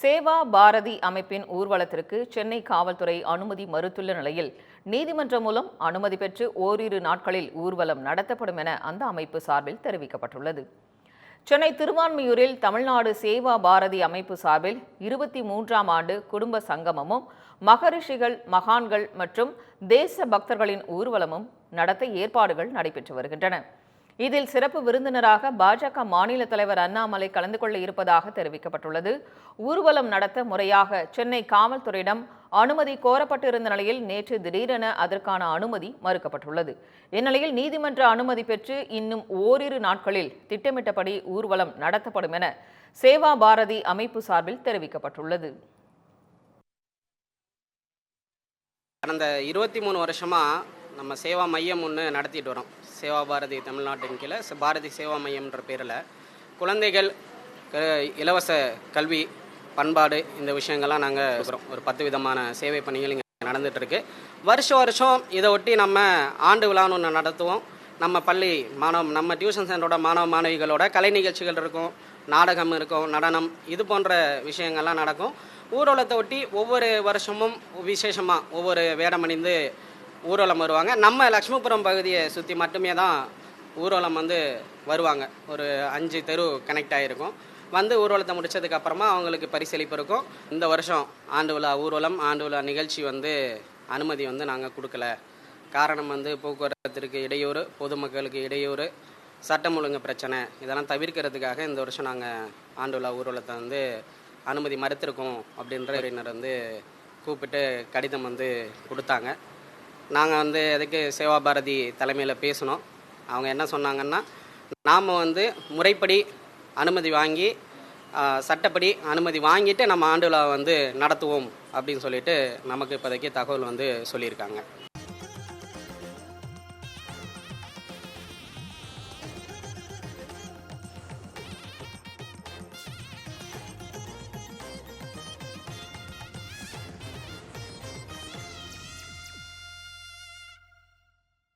சேவா பாரதி அமைப்பின் ஊர்வலத்திற்கு சென்னை காவல்துறை அனுமதி மறுத்துள்ள நிலையில் நீதிமன்றம் மூலம் அனுமதி பெற்று ஓரிரு நாட்களில் ஊர்வலம் நடத்தப்படும் என அந்த அமைப்பு சார்பில் தெரிவிக்கப்பட்டுள்ளது. சென்னை திருவான்மியூரில் தமிழ்நாடு சேவா பாரதி அமைப்பு சார்பில் இருபத்தி மூன்றாம் ஆண்டு குடும்ப சங்கமமும் மகரிஷிகள் மகான்கள் மற்றும் தேச பக்தர்களின் ஊர்வலமும் நடத்த ஏற்பாடுகள் நடைபெற்று வருகின்றன. இதில் சிறப்பு விருந்தினராக பாஜக மாநில தலைவர் அண்ணாமலை கலந்து கொள்ள இருப்பதாக தெரிவிக்கப்பட்டுள்ளது. ஊர்வலம் நடத்த முறையாக சென்னை காவல்துறையிடம் அனுமதி கோரப்பட்டிருந்த நிலையில் நேற்று திடீரென அதற்கான அனுமதி மறுக்கப்பட்டுள்ளது. இந்நிலையில் நீதிமன்ற அனுமதி பெற்று இன்னும் ஓரிரு நாட்களில் திட்டமிட்டபடி ஊர்வலம் நடத்தப்படும் என சேவா பாரதி அமைப்பு சார்பில் தெரிவிக்கப்பட்டுள்ளது. கடந்த இருபத்தி மூணு வருஷமாக நம்ம சேவா மையம் ஒன்று நடத்திட்டு வரோம். சேவா பாரதி தமிழ்நாட்டின் கீழே. பாரதி சேவா மையம்ன்ற பேரில். குழந்தைகள் இலவச கல்வி பண்பாடு இந்த விஷயங்கள்லாம் நாங்கள் இருக்கிறோம் ஒரு பத்து விதமான சேவை பணிகள் இங்கே நடந்துகிட்ருக்கு வருஷம் வருஷம் இதை ஒட்டி நம்ம ஆண்டு விழான்னு ஒன்று நடத்துவோம். நம்ம பள்ளி மாணவ நம்ம டியூஷன் சென்டரோட மாணவ மாணவிகளோட கலை நிகழ்ச்சிகள் இருக்கும். நாடகம் இருக்கும் நடனம் இது போன்ற விஷயங்கள்லாம் நடக்கும். ஊர்வலத்தை ஒட்டி ஒவ்வொரு வருஷமும் விசேஷமாக ஒவ்வொரு வேடமணிந்து ஊர்வலம் வருவாங்க. நம்ம லக்ஷ்மிபுரம் பகுதியை சுற்றி மட்டுமே தான் ஊர்வலம் வந்து வருவாங்க. ஒரு அஞ்சு தெரு கனெக்ட் ஆகிருக்கும் வந்து ஊர்வலத்தை முடித்ததுக்கப்புறமா அவங்களுக்கு பரிசளிப்பு இருக்கும். இந்த வருஷம் ஆண்டு விழா ஊர்வலம் ஆண்டு விழா நிகழ்ச்சி வந்து அனுமதி வந்து நாங்கள் கொடுக்கல. காரணம் வந்து போக்குவரத்திற்கு இடையூறு பொதுமக்களுக்கு இடையூறு சட்டம் ஒழுங்கு பிரச்சனை. இதெல்லாம் தவிர்க்கிறதுக்காக இந்த வருஷம் நாங்கள் ஆண்டு விழா ஊர்வலத்தை வந்து அனுமதி மறுத்திருக்கோம் அப்படின்ற அறிஞர் வந்து கூப்பிட்டு கடிதம் வந்து கொடுத்தாங்க. நாங்கள் வந்து அதுக்கு சேவா பாரதி தலைமையில் பேசினோம் அவங்க என்ன சொன்னாங்கன்னா நாம் வந்து முறைப்படி அனுமதி வாங்கி சட்டப்படி அனுமதி வாங்கிட்டு நம்ம ஆண்டு விழா வந்து நடத்துவோம் அப்படின்னு சொல்லிட்டு நமக்கு இப்போதைக்கு தகவல் வந்து சொல்லியிருக்காங்க.